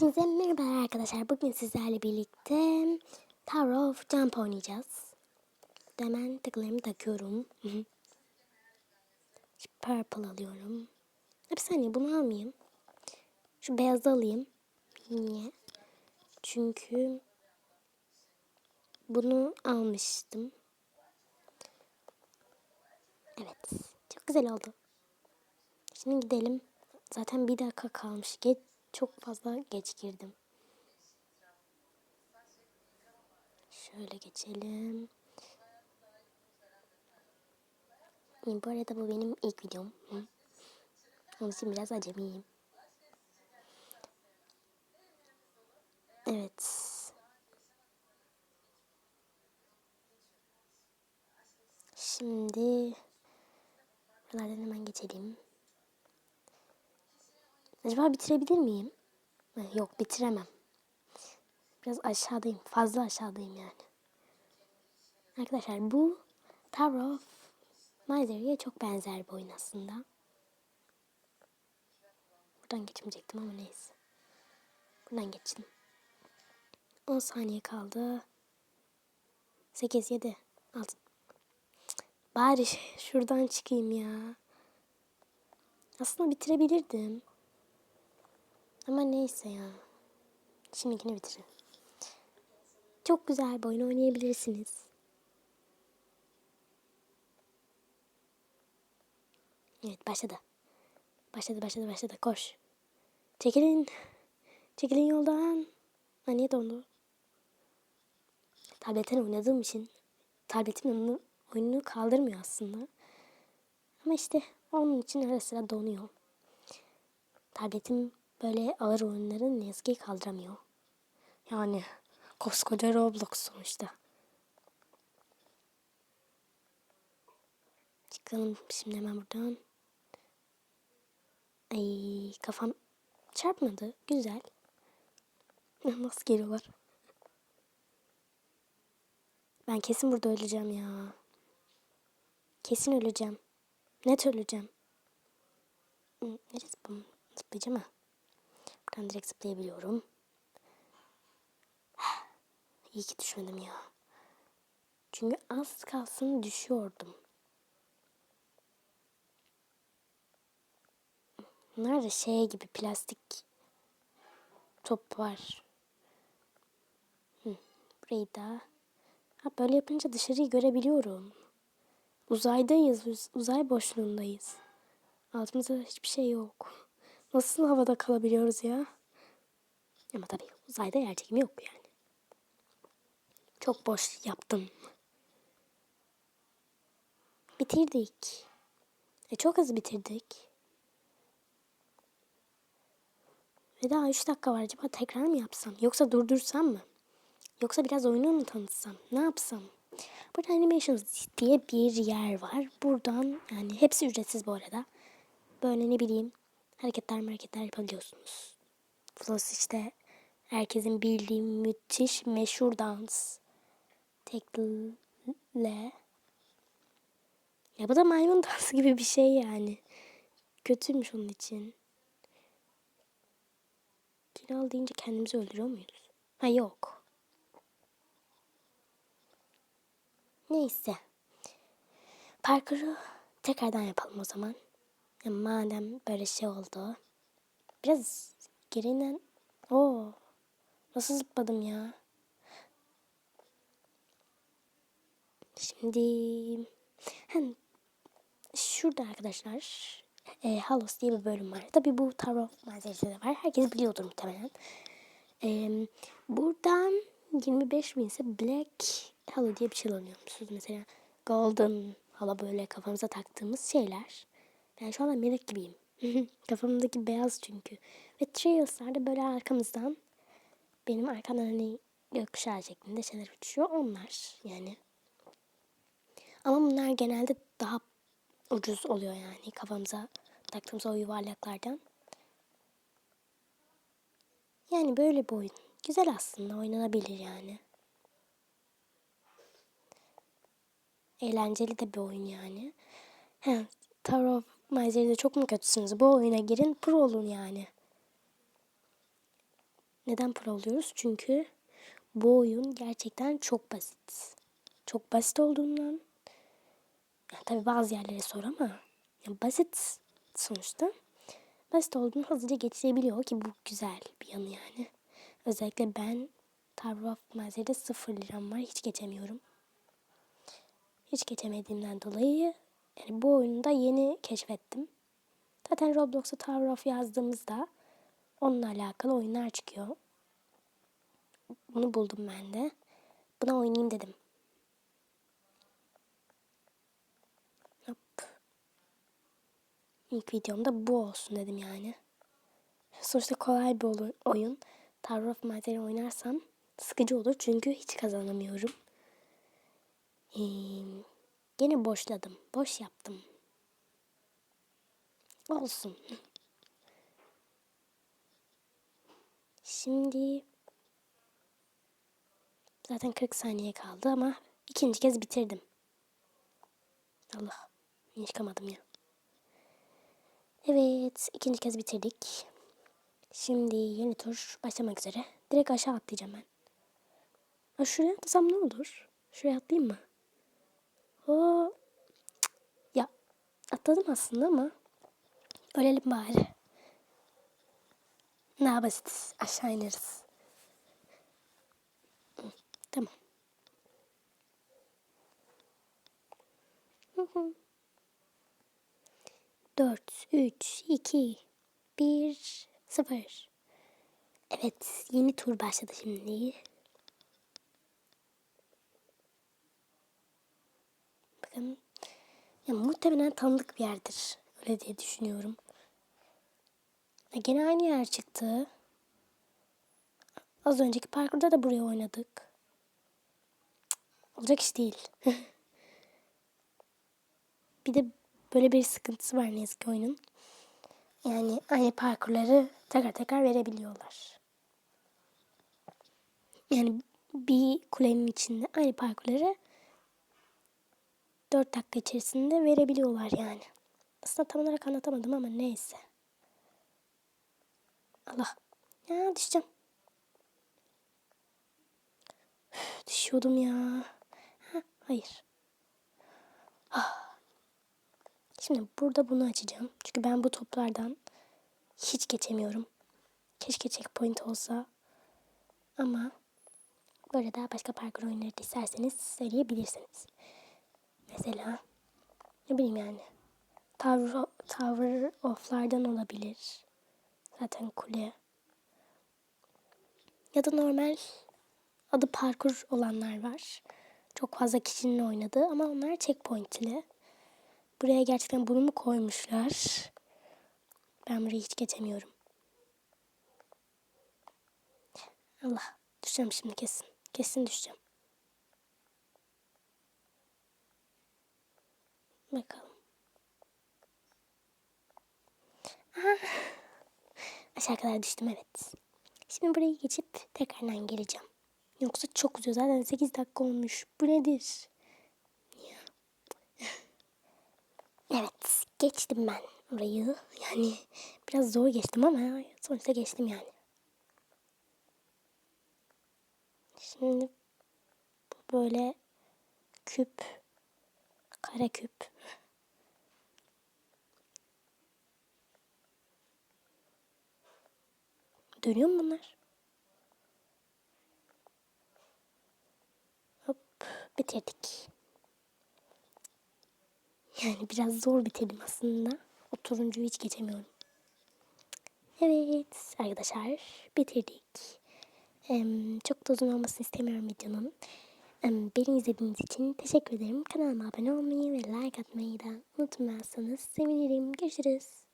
Hepinize merhaba arkadaşlar. Bugün sizlerle birlikte Tower of Jump oynayacağız. Hemen takılarımı takıyorum. Purple alıyorum. Bir saniye bunu almayayım. Şu beyazı alayım. Niye? Çünkü bunu almıştım. Evet. Çok güzel oldu. Şimdi gidelim. Zaten bir dakika kalmış. Geç, çok fazla geç girdim. Şöyle geçelim. Bu arada bu benim ilk videom. Onun için biraz acemiyim. Evet. Şimdi buralardan hemen geçelim. Acaba bitirebilir miyim? Ha, Yok bitiremem. Biraz aşağıdayım. Fazla aşağıdayım yani. Arkadaşlar bu Tower of Misery'e çok benzer bir oyun aslında. Buradan geçmeyecektim ama neyse. Buradan geçtim. 10 saniye kaldı. 8, 7, 6. Bari şuradan çıkayım ya. Aslında bitirebilirdim. Ama neyse ya. Şimdikini bitirin. Çok güzel bir oyun oynayabilirsiniz. Evet başladı. Başladı başladı başladı. Koş. Çekilin. Çekilin yoldan. Ha niye dondu? Tabletten oynadığım için tabletim onu, oyununu kaldırmıyor aslında. Ama işte onun için ara sıra donuyor. Tabletim böyle ağır oyunları ne yazık ki kaldıramıyor. Yani koskoca Roblox sonuçta. Çıkalım şimdi hemen buradan. Ay kafam çarpmadı. Güzel. Nasıl geliyorlar? Ben kesin burada öleceğim ya. Kesin öleceğim. Net öleceğim. Hı, Nereye zıplam? Zıplayacağım Buradan direkt zıplayabiliyorum. İyi ki düşmedim ya. Çünkü az kalsın düşüyordum. Da şey gibi plastik top var. Hı, burayı da. Ha, böyle yapınca dışarıyı görebiliyorum. Uzaydayız, uzay boşluğundayız. Altımızda hiçbir şey yok. Nasıl havada kalabiliyoruz ya? Ama tabii uzayda yer çekimi yok yani. Çok boş yaptım. Bitirdik. E çok hızlı bitirdik. Ve daha 3 dakika var. Acaba tekrar mı yapsam? Yoksa durdursam mı? Yoksa biraz oyunu mu tanıtsam? Ne yapsam? Burada Animations diye bir yer var. Buradan yani hepsi ücretsiz bu arada. Böyle ne bileyim hareketler hareketler yapabiliyorsunuz. Plus işte herkesin bildiği müthiş meşhur dans. Tekle. Ya bu da maymun dansı gibi bir şey yani. Kötüymüş onun için. Final deyince kendimizi öldürüyor muyuz? Ha yok. Neyse. Parkuru tekrardan yapalım o zaman. Ya madem böyle şey oldu. Biraz gerinden... Oo. Nasıl zıpladım ya? Şimdi... Hem şurada arkadaşlar e, Halos diye bir bölüm var. Tabii bu of Manzara'da da var. Herkes biliyordur muhtemelen. E, buradan 25 bin ise Black Halo diye bir şey alıyormuşsunuz. Mesela Golden Halo böyle kafamıza taktığımız şeyler. Ben şu anda melek gibiyim. Kafamdaki beyaz çünkü. Ve Trails'larda böyle arkamızdan benim arkamdan hani gökkuşağı şeklinde şeyler uçuyor. Onlar yani. Ama bunlar genelde daha ucuz oluyor yani kafamıza taktığımız o yuvarlaklardan. Yani böyle bir oyun. Güzel aslında oynanabilir yani. Eğlenceli de bir oyun yani. Tower of Misery'de çok mu kötüsünüz? Bu oyuna girin pro olun yani. Neden pro oluyoruz? Çünkü bu oyun gerçekten çok basit. Çok basit olduğundan yani tabii bazı yerlere sor ama yani basit sonuçta. Basit olduğunu hızlıca geçirebiliyor ki bu güzel bir yanı yani. Özellikle ben of Mazer'de sıfır liram var. Hiç geçemiyorum. Hiç geçemediğimden dolayı yani bu oyunu da yeni keşfettim. Zaten Roblox'a Tower of yazdığımızda onunla alakalı oyunlar çıkıyor. Bunu buldum ben de. Buna oynayayım dedim. Hop. İlk videomda bu olsun dedim yani. Sonuçta kolay bir oyun. Tower of Mazer'i oynarsam sıkıcı olur çünkü hiç kazanamıyorum. Ee, gene boşladım. Boş yaptım. Olsun. Şimdi zaten 40 saniye kaldı ama ikinci kez bitirdim. Allah. Niye çıkamadım ya. Evet. ikinci kez bitirdik. Şimdi yeni tur başlamak üzere. Direkt aşağı atlayacağım ben. Ha, şuraya atlasam ne olur? Şuraya atlayayım mı? Oo. Ya atladım aslında ama ölelim bari. Daha basit. Aşağı ineriz. Tamam. Dört, üç, iki, bir, sıfır. Evet, yeni tur başladı şimdi. Ya muhtemelen tanıdık bir yerdir. Öyle diye düşünüyorum. Ya gene aynı yer çıktı. Az önceki parkurda da buraya oynadık. Olacak iş değil. bir de böyle bir sıkıntısı var ne yazık ki oyunun. Yani aynı parkurları tekrar tekrar verebiliyorlar. Yani bir kulenin içinde aynı parkurları 4 dakika içerisinde verebiliyorlar yani. Aslında tam olarak anlatamadım ama neyse. Allah. Ya düşeceğim. Üf, düşüyordum ya. Ha, hayır. Ah. Şimdi burada bunu açacağım. Çünkü ben bu toplardan hiç geçemiyorum. Keşke checkpoint olsa. Ama böyle daha başka parkur oyunları da isterseniz söyleyebilirsiniz. Mesela ne bileyim yani Tower, Tower of'lardan olabilir. Zaten kule. Ya da normal adı parkur olanlar var. Çok fazla kişinin oynadığı ama onlar checkpoint ile. Buraya gerçekten bunu mu koymuşlar? Ben burayı hiç geçemiyorum. Allah düşeceğim şimdi kesin. Kesin düşeceğim. Bakalım. Aha. Aşağı kadar düştüm evet. Şimdi burayı geçip tekrardan geleceğim. Yoksa çok uzuyor. Zaten 8 dakika olmuş. Bu nedir? Evet. Geçtim ben orayı. Yani biraz zor geçtim ama sonuçta geçtim yani. Şimdi bu böyle küp, kare küp. Dönüyor mu bunlar? Hop bitirdik. Yani biraz zor bitirdim aslında. O hiç geçemiyorum. Evet arkadaşlar bitirdik. çok da uzun olmasını istemiyorum videonun. Beni izlediğiniz için teşekkür ederim. Kanalıma abone olmayı ve like atmayı da unutmazsanız sevinirim. Görüşürüz.